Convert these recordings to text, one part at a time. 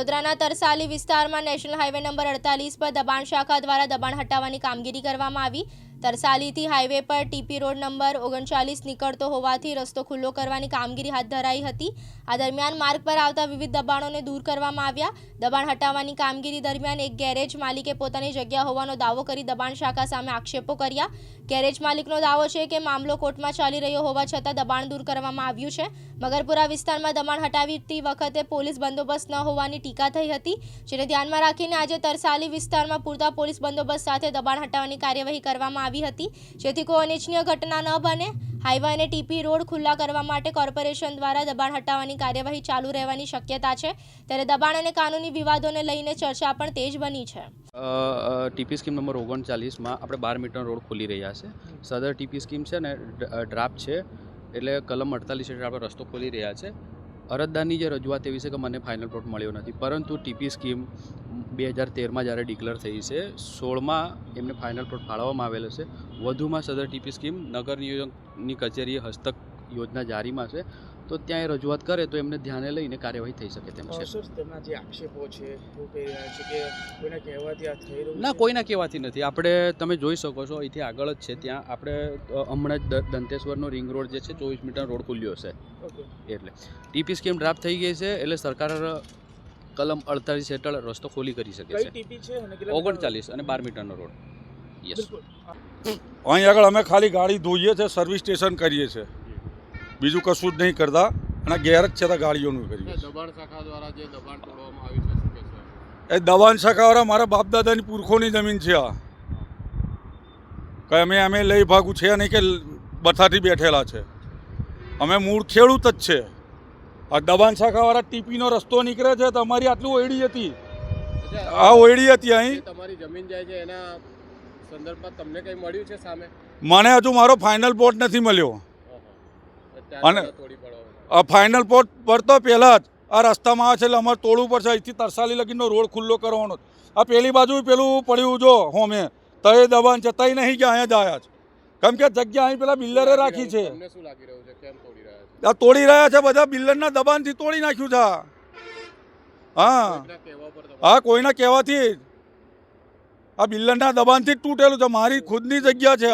વડોદરાના તરસાલી વિસ્તારમાં national highway number અડતાલીસ પર દબાણ શાખા દ્વારા દબાણ હટાવવાની કામગીરી કરવામાં આવી. તરસાલીથી હાઈવે પર ટીપી રોડ નંબર ઓગણચાલીસ નીકળતો હોવાથી રસ્તો ખુલ્લો કરવાની કામગીરી હાથ ધરાઈ હતી. આ દરમિયાન માર્ગ પર આવતા વિવિધ દબાણોને દૂર કરવામાં આવ્યા. દબાણ હટાવવાની કામગીરી દરમિયાન એક ગેરેજ માલિકે પોતાની જગ્યા હોવાનો દાવો કરી દબાણ શાખા સામે આક્ષેપો કર્યા. ગેરેજ માલિકનો દાવો છે કે મામલો કોર્ટમાં ચાલી રહ્યો હોવા છતાં દબાણ દૂર કરવામાં આવ્યું છે. મગરપુરા વિસ્તારમાં દબાણ હટાવતી વખતે પોલીસ બંદોબસ્ત ન હોવાની ટીકા થઈ હતી, જેને ધ્યાનમાં રાખીને આજે તરસાલી વિસ્તારમાં પૂરતા પોલીસ બંદોબસ્ત સાથે દબાણ હટાવવાની કાર્યવાહી કરવામાં આવી હતી. જેથી કોઈ અનિચ્છનીય ઘટના ન બને, હાઈવે અને ટીપી રોડ ખુલ્લા કરવા માટે કોર્પોરેશન દ્વારા દબાણ હટાવવાની કાર્યવાહી ચાલુ રહેવાની શક્યતા છે. ત્યારે દબાણ અને કાનૂની વિવાદોને લઈને ચર્ચા પણ તેજ બની છે. ટીપી સ્કીમ નંબર ઓગણચાલીસમાં આપણે બાર મીટર રોડ ખુલી રહ્યા છે. સદર ટીપી સ્કીમ છે ને ડ્રાફ્ટ છે. એટલે કલમ અડતાલીસ હેઠળ આપણે રસ્તો ખોલી રહ્યા છે. અરજદારની જે રજૂઆત એવી છે કે મને ફાઇનલ પ્લોટ મળ્યો નથી. પરંતુ ટીપી સ્કીમ બે હજાર તેરમાં જ્યારે ડિક્લેર થઈ છે, સોળમાં એમને ફાઇનલ પ્લોટ ફાળવવામાં આવેલો છે. વધુમાં સદર ટીપી સ્કીમ નગર નિયોજકની કચેરીએ હસ્તક યોજના જારીમાં છે. તો ત્યાં એ રજૂઆત કરે તો એમને ધ્યાને લઈને કાર્યવાહી થઈ શકે તેમ છે. તેમના જે આક્ષેપો છે કે કોઈના કહેવાથી આ થઈ રહ્યું ના? કોઈના કહેવાથી નથી. આપણે તમે જોઈ શકો છો અહીંથી આગળ જ છે ત્યાં. આપણે હમણાં જ દંતેશ્વરનો રિંગ રોડ જે છે ચોવીસ મીટર રોડ ખુલ્યો છે એટલે. ટીપી સ્કીમ ડ્રાફ્ટ થઈ ગઈ છે એટલે સરકાર કલમ અડતાલીસ હેઠળ રસ્તો ખોલી કરી શકે છે. ટીપી છે અને કેટલા ઓગણચાલીસ અને બાર મીટરનો રોડ. યસ. અહીં આગળ અમે ખાલી ગાડી ધોઈએ છીએ સર્વિસ સ્ટેશન કરીએ છીએ બીજું કશું જ નહીં કરતા અને ગેરેજ છે ગાડીઓનું કરીએ છીએ. દબાણ શાખા દ્વારા જે દબાણ તોડવામાં આવ્યું છે એ દવાન શાખાવાળા મારા બાપ દાદાની પુરખોની જમીન છે આ. કે અમે અમે લઈ ભાગું છે નહીં કે બથાથી બેઠેલા છે. અમે મૂળ ખેડૂત જ છે. આ દબાણ શાખાવાળા ટીપીનો રસ્તો નીકળે છે તો અમારી આટલું ઓયડી હતી. આ ઓયડી હતી અહીં. તમારી જમીન જાય છે એના સંદર્ભમાં તમને કંઈ મળ્યું છે સામે? મને હજુ મારો ફાઇનલ બોટ નથી મળ્યો. અને- ફાઇનલ પોર્ટ પર પડતો પહેલાં જ આ રસ્તામાં આવે છે એટલે અમારે તોડવું પડશે. અહીંથી તરસાલી લગીનો રોડ ખુલ્લો કરવાનો આ પેલી બાજુ પેલું પડ્યું જો હોમે તય દબાણ છે તય નહીં કે અહીંયા જ આવ્યા છે. કેમ કે જગ્યા અહીં પેલા બિલ્ડરે રાખી છે. છે. છે? આ તોડી રહ્યા છે બધા બિલ્ડરના દબાણથી તોડી નાખ્યું છે હા. હા કોઈના કહેવાથી જ. આ બિલ્ડરના દબાણથી જ તૂટેલું છે. મારી ખુદની જગ્યા છે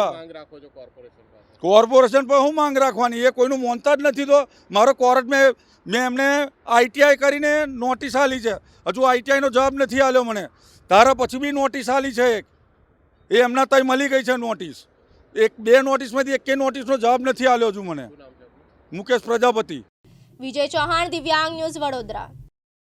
કોર્પોરેશન પર હું માંગ રાખવાની? એ કોઈનું મોનતા જ નથી તો મારો કોર્ટ મેં મેં એમને આઈટીઆઈ કરીને નોટિસ આલી છે. હજુ આઈટીઆઈનો જવાબ નથી આલ્યો મને. તારા પછી બી નોટિસ આલી છે એક. એ એમના તય મળી ગઈ છે નોટિસ એક બે નોટિસમાંથી એકે નોટિસનો જવાબ નથી આલ્યો હજુ મને. શું? મુકેશ પ્રજાપતિ. વિજય ચૌહાણ દિવ્યાંગ ન્યૂઝ વડોદરા.